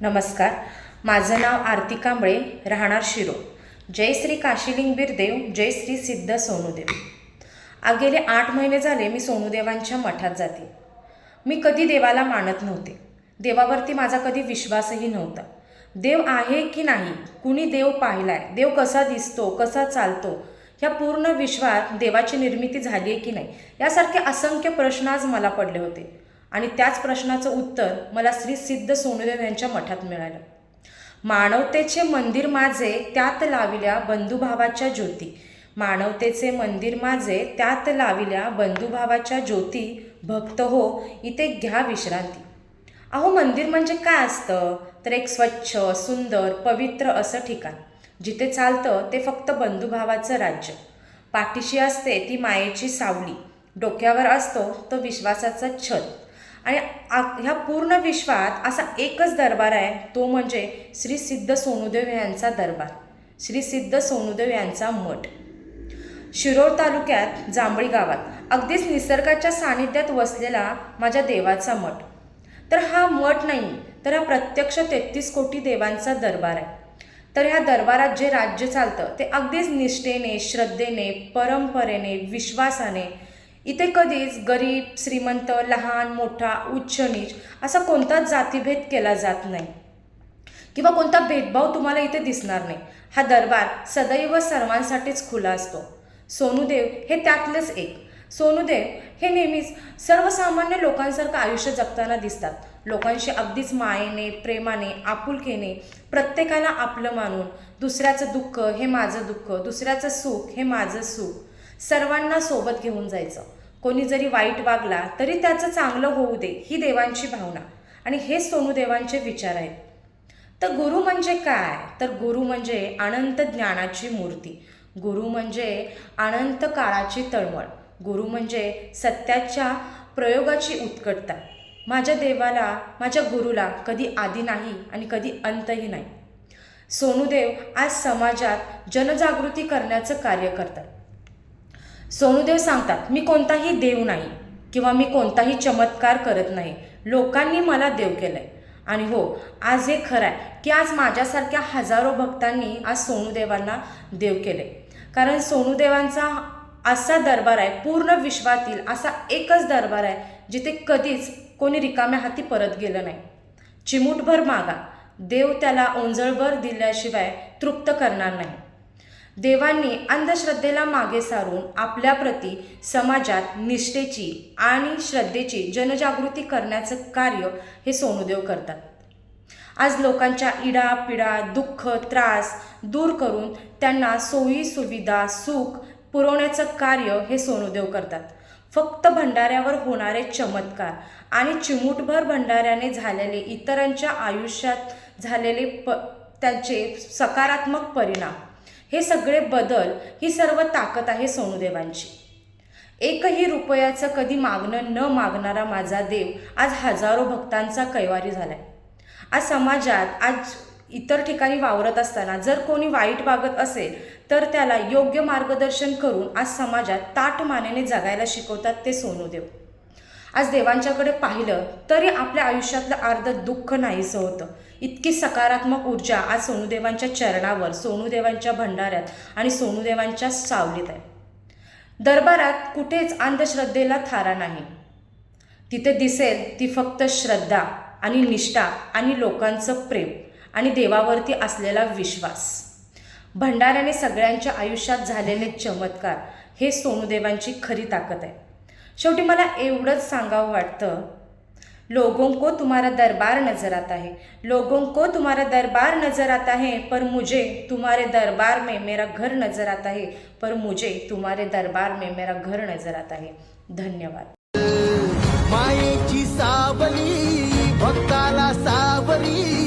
नमस्कार. माझं नाव आरती कांबळे राहणार शिरो. जय श्री काशीलिंग बिरदेव जय श्री सिद्ध सोनूदेव. आ गेले आठ महिने झाले मी सोनूदेवांच्या मठात जाते. मी कधी देवाला मानत नव्हते. देवावरती माझा कधी विश्वासही नव्हता. देव आहे की नाही कुणी देव पाहिलाय देव कसा दिसतो कसा चालतो ह्या पूर्ण विश्वात देवाची निर्मिती झाली आहे की नाही यासारखे असंख्य प्रश्न आज मला पडले होते. आणि त्याच प्रश्नाचं उत्तर मला श्री सिद्ध सोनूदेव यांच्या मठात मिळालं. मानवतेचे मंदिर माझे त्यात लाविल्या बंधुभावाच्या ज्योती. मानवतेचे मंदिर माझे त्यात लाविल्या बंधुभावाच्या ज्योती. भक्त हो इथे घ्या विश्रांती. अहो मंदिर म्हणजे काय असतं? तर एक स्वच्छ सुंदर पवित्र असं ठिकाण. जिथे चालतं ते फक्त बंधुभावाचं राज्य. पाठीशी असते ती मायेची सावली. डोक्यावर असतो तो विश्वासाचा छत आणि आ ह्या पूर्ण विश्वात असा एकच दरबार आहे तो म्हणजे श्री सिद्ध सोनूदेव यांचा दरबार. श्री सिद्ध सोनूदेव यांचा मठ. शिरोळ तालुक्यात जांभळी गावात. अगदीच निसर्गाच्या सानिध्यात वसलेला माझ्या देवाचा मठ. तर हा मठ नाही तर हा प्रत्यक्ष तेहतीस कोटी देवांचा दरबार आहे. तर ह्या दरबारात जे राज्य चालतं ते अगदीच निष्ठेने श्रद्धेने परंपरेने विश्वासाने इथे कधीच गरीब श्रीमंत लहान मोठा उच्च नीच असा कोणताच जातीभेद केला जात नाही. किंवा कोणता भेदभाव तुम्हाला इथे दिसणार नाही. हा दरबार सदैव सर्वांसाठीच खुला असतो. सोनूदेव हे त्यातलेच एक. सोनूदेव हे नेहमीच सर्वसामान्य लोकांसारखं आयुष्य जगताना दिसतात. लोकांशी अगदीच मायेने प्रेमाने आपुलकेने प्रत्येकाला आपलं मानून दुसऱ्याचं दुःख हे माझं दुःख दुसऱ्याचं सुख हे माझं सुख सर्वांना सोबत घेऊन जायचं. कोणी जरी वाईट वागला तरी त्याचं चांगलं होऊ दे ही देवांची भावना. आणि हे सोनूदेवांचे विचार आहेत. तर गुरु म्हणजे काय? तर गुरु म्हणजे अनंत ज्ञानाची मूर्ती. गुरु म्हणजे अनंत काळाची तळमळ. गुरु म्हणजे सत्याच्या प्रयोगाची उत्कटता. माझ्या देवाला माझ्या गुरुला कधी आधी नाही आणि कधी अंतही नाही. सोनूदेव आज समाजात जनजागृती करण्याचं कार्य करतात. सोनूदेव सांगतात मी कोणताही देव नाही किंवा मी कोणताही चमत्कार करत नाही. लोकांनी मला देव केलं आहे आणि हो आज हे खरं आहे की आज माझ्यासारख्या हजारो भक्तांनी आज सोनूदेवांना देव केले कारण सोनूदेवांचा असा दरबार आहे पूर्ण विश्वातील असा एकच दरबार आहे जिथे कधीच कोणी रिकाम्या हाती परत गेलं नाही. चिमूटभर मागा देव त्याला ओंजळभर दिल्याशिवाय तृप्त करणार नाही. देवांनी अंधश्रद्धेला मागे सारून आपल्याप्रती समाजात निष्ठेची आणि श्रद्धेची जनजागृती करण्याचं कार्य हे सोनूदेव करतात. आज लोकांच्या इडा पिडा दुःख त्रास दूर करून त्यांना सोयी सुविधा सुख पुरवण्याचं कार्य हे सोनूदेव करतात. फक्त भंडाऱ्यावर होणारे चमत्कार आणि चिमूटभर भंडाऱ्याने झालेले इतरांच्या आयुष्यात झालेले प त्यांचे सकारात्मक परिणाम हे सगळे बदल ही सर्व ताकद आहे सोनूदेवांची. एकही रुपयाचं कधी मागणं न मागणारा माझा देव आज हजारो भक्तांचा कैवारी झालाय. आज समाजात आज इतर ठिकाणी वावरत असताना जर कोणी वाईट वागत असेल तर त्याला योग्य मार्गदर्शन करून आज समाजात ताट मानेने जगायला शिकवतात ते सोनूदेव. आज देवांच्याकडे पाहिलं तरी आपल्या आयुष्यातलं अर्ध दुःख नाहीसं होतं. इतकी सकारात्मक ऊर्जा आज सोनूदेवांच्या चरणावर सोनूदेवांच्या भंडाऱ्यात आणि सोनूदेवांच्या सावलीत आहे. दरबारात कुठेच अंधश्रद्धेला थारा नाही. तिथे दिसेल ती फक्त श्रद्धा आणि निष्ठा आणि लोकांचं प्रेम आणि देवावरती असलेला विश्वास. भंडाऱ्याने सगळ्यांच्या आयुष्यात झालेले चमत्कार हे सोनूदेवांची खरी ताकद आहे. शेवटी मला एवढंच सांगावं वाटतं लोगों को तुम्हारा दरबार नजर आता है। लोगों को तुम्हारा दरबार नजर आता है पर मुझे तुम्हारे दरबार में मेरा घर नजर आता है। पर मुझे तुम्हारे दरबार में मेरा घर नजर आता है। धन्यवाद। मायेची सावली भक्ताला सावली